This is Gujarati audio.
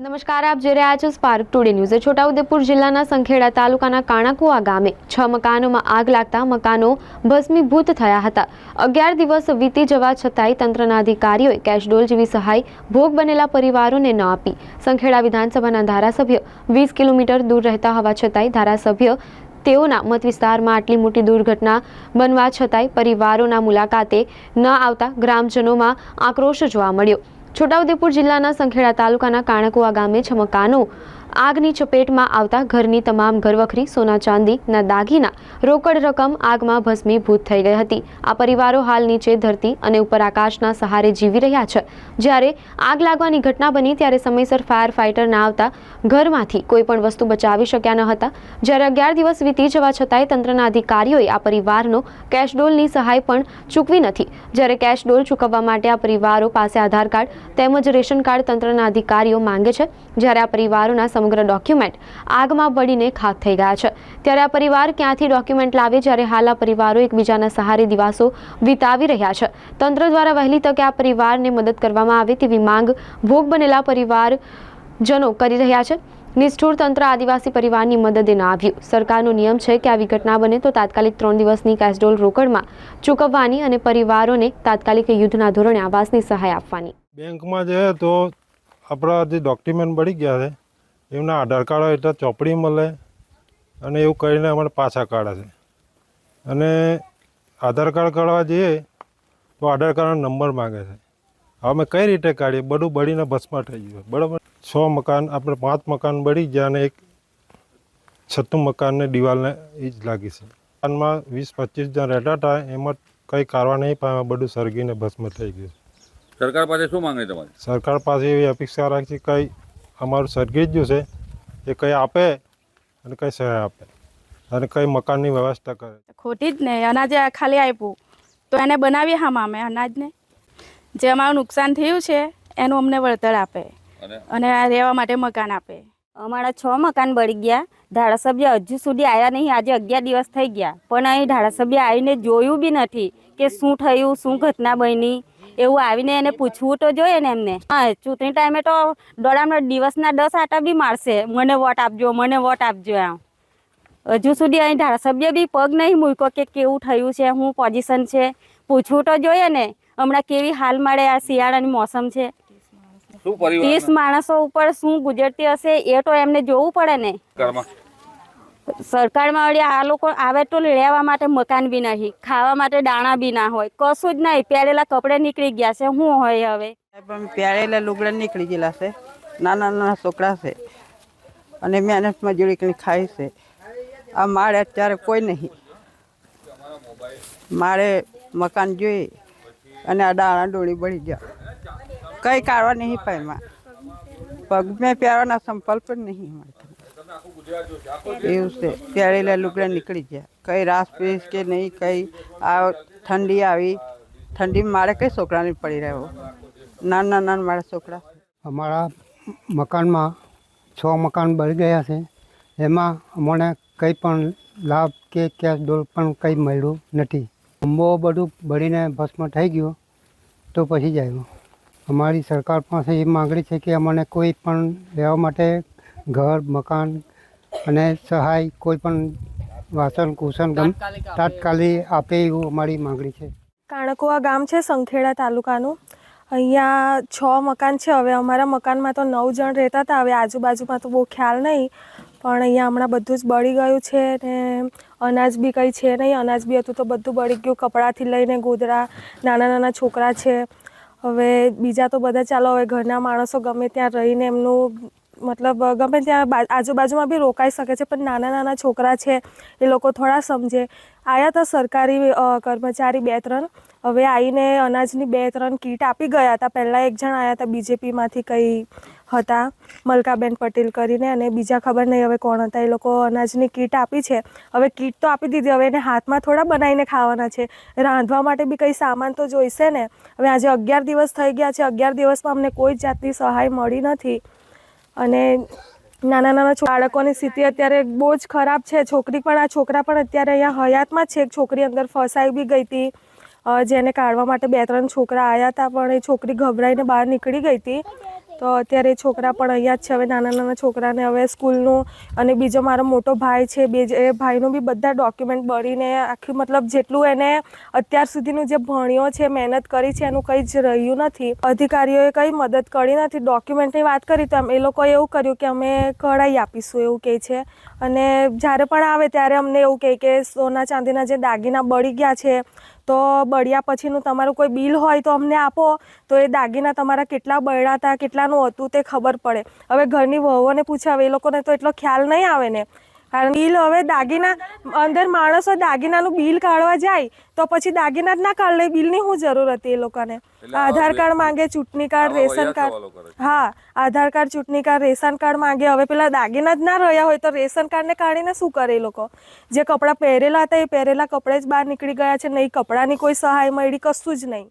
નમસ્કાર, આપ જોઈ રહ્યા છો સ્પાર્ક ટુડે ન્યૂઝ છોટાઉદેપુર જિલ્લાના સંખેડા તાલુકાના કાણાકુવા ગામે છ મકાનોમાં આગ લાગતા મકાનો ભસ્મીભૂત થયા હતા. અગિયાર દિવસ વીતી જવા છતાંય તંત્રના અધિકારીઓએ કેશડોલ જેવી સહાય ભોગ બનેલા પરિવારોને ન આપી. સંખેડા વિધાનસભાના ધારાસભ્ય વીસ કિલોમીટર દૂર રહેતા હોવા છતાંય ધારાસભ્ય તેઓના મત વિસ્તારમાં આટલી મોટી દુર્ઘટના બનવા છતાંય પરિવારોના મુલાકાતે ન આવતા ગ્રામજનોમાં આક્રોશ જોવા મળ્યો. છોટાઉદેપુર જિલ્લાના સંખેડા તાલુકાના કાણકુવા ગામે છ મકાનો આગની ચપેટમાં આવતા ઘરની તમામ ઘરવખરી, સોના ચાંદીના દાગીના, રોકડ રકમ આગમાં ભસ્મીભૂત થઈ ગઈ હતી. આ પરિવારો હાલ નીચે ધરતી અને ઉપર આકાશના સહારે જીવી રહ્યા છે. જ્યારે આગ લાગવાની ઘટના બની ત્યારે સમયસર ફાયર ફાઇટર ના આવતા ઘરમાંથી કોઈ પણ વસ્તુ બચાવી શક્યા ન હતા. જ્યારે અગિયાર દિવસ વીતી જવા છતાંય તંત્રના અધિકારીઓએ આ પરિવારનો કેશડોલની સહાય પણ ચૂકવી નથી. જ્યારે કેશડોલ ચૂકવવા માટે આ પરિવારો પાસે આધાર કાર્ડ તેમજ રેશન કાર્ડ તંત્રના અધિકારીઓ માંગે છે, જ્યારે આ પરિવારોના સમગ્ર ડોક્યુમેન્ટ આગમાં બળીને ખાક થઈ ગયા છે. ત્યારે આ પરિવાર ક્યાંથી ડોક્યુમેન્ટ લાવે જ્યારે હાલ આ પરિવારો એકબીજાના સહારે દિવસો વિતાવી રહ્યા છે. તંત્ર દ્વારા વહેલી તકે આ પરિવારને મદદ કરવામાં આવે તેવી માંગ ભોગ બનેલા પરિવારજનો કરી રહ્યા છે. નિષ્ઠુર તંત્ર આદિવાસી પરિવારની મદદે ના આવ્યું. સરકારનો નિયમ છે કે આવી ઘટના બને તો તાત્કાલિક ત્રણ દિવસની કેશડોલ રોકડમાં ચૂકવવાની અને પરિવારોને તાત્કાલિક યુદ્ધના ધોરણે આવાસની સહાય આપવાની. બેંકમાં જઈએ તો આપણા જે ડોક્યુમેન્ટ મળી ગયા છે એમના આધાર કાર્ડ હોય એટલે ચોપડી મળે અને એવું કરીને અમારે પાછા કાઢે છે. અને આધાર કાર્ડ કાઢવા જઈએ તો આધાર કાર્ડનો નંબર માગે છે. હવે અમે કઈ રીતે કાઢીએ? બધું બળીને ભસ્મ થઈ ગયું બરાબર? છ મકાન આપણે પાંચ મકાન બળી ગયા અને એક છઠ્ઠું મકાનને દિવાલને એ જ લાગી છે. મકાનમાં વીસ પચીસ જણ રહેતા હતા એમાં કંઈ કારવા નહીં પામ્યા બધું સળગીને ભસ્મ થઈ ગયું સરકાર પાસે શું માંગણી તમારી? સરકાર પાસે એવી અપેક્ષા રાખી છે કંઈ અમારું સર્ગી જ છે એ કંઈ આપે અને કંઈ સહાય આપે અને કંઈ મકાનની વ્યવસ્થા કરે. ખોટી જ ને અનાજ આ ખાલી આપ્યું. તો એને બનાવીએ હા અમે અનાજને? જે અમારું નુકસાન થયું છે એનું અમને વળતર આપે અને? અને રહેવા માટે મકાન આપે. અમારા છ મકાન બળી ગયા. ધારાસભ્ય હજુ સુધી આવ્યા નહીં આજે અગિયાર દિવસ થઈ ગયા. પણ અહીં ધારાસભ્ય આવીને જોયું બી નથી કે શું થયું શું ઘટના બની. એવું આવીને એને પૂછવું તો જોઈએ ને એમને. હા ચૂંટણી ટાઈમે તો દોડામાં દિવસના દસ આટા બી મારશે. મને વોટ આપજો મને વોટ આપજો એમ. હજુ સુધી અહીં ધારાસભ્ય બી પગ નહીં મૂક્યો કે કેવું થયું છે શું પોઝિશન છે પૂછવું તો જોઈએ ને. હમણાં કેવી હાલ મળે આ શિયાળાની મોસમ છે. ત્રીસ માણસો ઉપર શું ગુજરતી હશે એ તો એમને જોવું પડે ને. સરકારમાં વળી આ લોકો આવે તો રહેવા માટે મકાન બી નહીં, ખાવા માટે દાણા બી ના હોય, કશું જ નહીં પહેરેલા કપડે નીકળી ગયા છે શું હોય હવે? પહેરેલા લુગડા નીકળી ગયેલા છે, નાના નાના છોકરા છે, અને મહેનત મજૂરી કંઈ ખાય છે. આ મારે અત્યારે કોઈ નહીં. મારે મકાન જોઈએ, અને આ દાણા ડોળી બળી ગયા. કંઈ કાઢવા નહીં પાયમાં પગ મેં પહેરવાના સંપલ પણ નહીં મળતા. એવું છે પહેરેલા લુગડા નીકળી ગયા. કંઈ રાસ પીસ કે નહીં, કંઈ આ ઠંડી આવી. ઠંડીમાં મારે કઈ છોકરાને પડી રહ્યો નાના નાના મારા છોકરા. અમારા મકાનમાં છ મકાન બળી ગયા છે. એમાં અમને કંઈ પણ લાભ કે કેશ ડોલ પણ કંઈ મળ્યું નથી. અંબો બધું બળીને ભસ્મ થઈ ગયું તો પછી જાય અમારી સરકાર પાસે એ માગણી છે કે અમને કોઈ પણ રહેવા માટે ઘર, મકાન અને સહાય કોઈ પણ વાસણ કુસન ગમ તાત્કાલિક આપે એવું અમારી માંગણી છે. કાણકુવા ગામ છે સંખેડા તાલુકાનું. અહીંયા છ મકાન છે. હવે અમારા મકાનમાં તો નવ જણ રહેતા હતા. હવે આજુબાજુમાં તો બહુ ખ્યાલ નહીં. પણ અહીંયા હમણાં બધું જ બળી ગયું છે ને અનાજ બી કંઈ છે નહીં. અનાજ બી હતું તો બધું બળી ગયું. કપડાથી લઈને ગોદરા નાના નાના છોકરા છે. હવે બીજા તો બધા ચાલો હવે ઘરના માણસો ગમે ત્યાં રહીને એમનું મતલબ ગમે ત્યાં આજુબાજુમાં બી રોકાઈ શકે છે, પણ નાના નાના છોકરા છે, એ લોકો થોડા સમજે. આવ્યા હતા સરકારી કર્મચારી બે, ત્રણ. હવે આવીને અનાજની બે, ત્રણ કીટ આપી ગયા હતા. પહેલાં એક જણ આવ્યા હતા બીજેપીમાંથી કંઈ હતા, મલકાબેન પટેલ કરીને, અને બીજા ખબર નહીં હવે કોણ હતા. એ લોકો અનાજની કીટ આપી છે. હવે કીટ તો આપી દીધી, હવે એને હાથમાં થોડા બનાવીને ખાવાના છે. રાંધવા માટે બી કંઈ સામાન તો જોઈશે ને? હવે આજે અગિયાર દિવસ થઈ ગયા છે. અગિયાર દિવસમાં અમને કોઈ જાતની સહાય મળી નથી. અને નાના નાના બાળકોની સ્થિતિ અત્યારે બહુ જ ખરાબ છે. છોકરી પણ આ છોકરા પણ અત્યારે અહીંયા હયાતમાં છે. એક છોકરી અંદર ફસાઈ બી ગઈ હતી. જેને કાઢવા માટે બે ત્રણ છોકરા આવ્યા હતા, પણ એ છોકરી ગભરાઈને બહાર નીકળી ગઈ હતી. તો અત્યારે છોકરા પણ અહીંયા જ છે. હવે નાના નાના છોકરાને હવે સ્કૂલનું અને બીજો મારો મોટો ભાઈ છે, બે એ ભાઈનું બી બધા ડોક્યુમેન્ટ બળીને આખી મતલબ જેટલું એને અત્યાર સુધીનું જે ભણ્યો છે, મહેનત કરી છે, એનું કંઈ જ રહ્યું નથી. અધિકારીઓએ કંઈ મદદ કરી નથી. ડોક્યુમેન્ટની વાત કરી તો એ લોકોએ એવું કર્યું કે અમે કઢાઈ આપીશું એવું કહે છે. અને જ્યારે પણ આવે ત્યારે અમને એવું કહે કે સોના ચાંદીના જે દાગીના બળી ગયા છે તો બળ્યા પછીનું તમારું કોઈ બિલ હોય તો અમને આપો. તો એ દાગીના તમારા કેટલા બળ્યા હતા, કેટલાનું હતું તે ખબર પડે. હવે ઘરની વહુઓને પૂછાવે એ લોકોને તો એટલો ખ્યાલ નહીં આવે ને. કારણ બિલ હવે દાગીના અંદર માણસો દાગીનાનું બિલ કાઢવા જાય તો પછી દાગીના જ ના કાઢ લે બિલની શું જરૂર હતી એ લોકોને. આધાર કાર્ડ માંગે ચૂંટણી કાર્ડ રેશન કાર્ડ. હા આધાર કાર્ડ ચૂંટણી કાર્ડ રેશન કાર્ડ માંગે. હવે પેલા દાગીના જ ના રહ્યા હોય તો રેશન કાર્ડને કાઢીને શું કરે એ લોકો? જે કપડાં પહેરેલા હતા એ પહેરેલા કપડે જ બહાર નીકળી ગયા છે નહીં કપડાની કોઈ સહાય મળી કશું જ નહીં.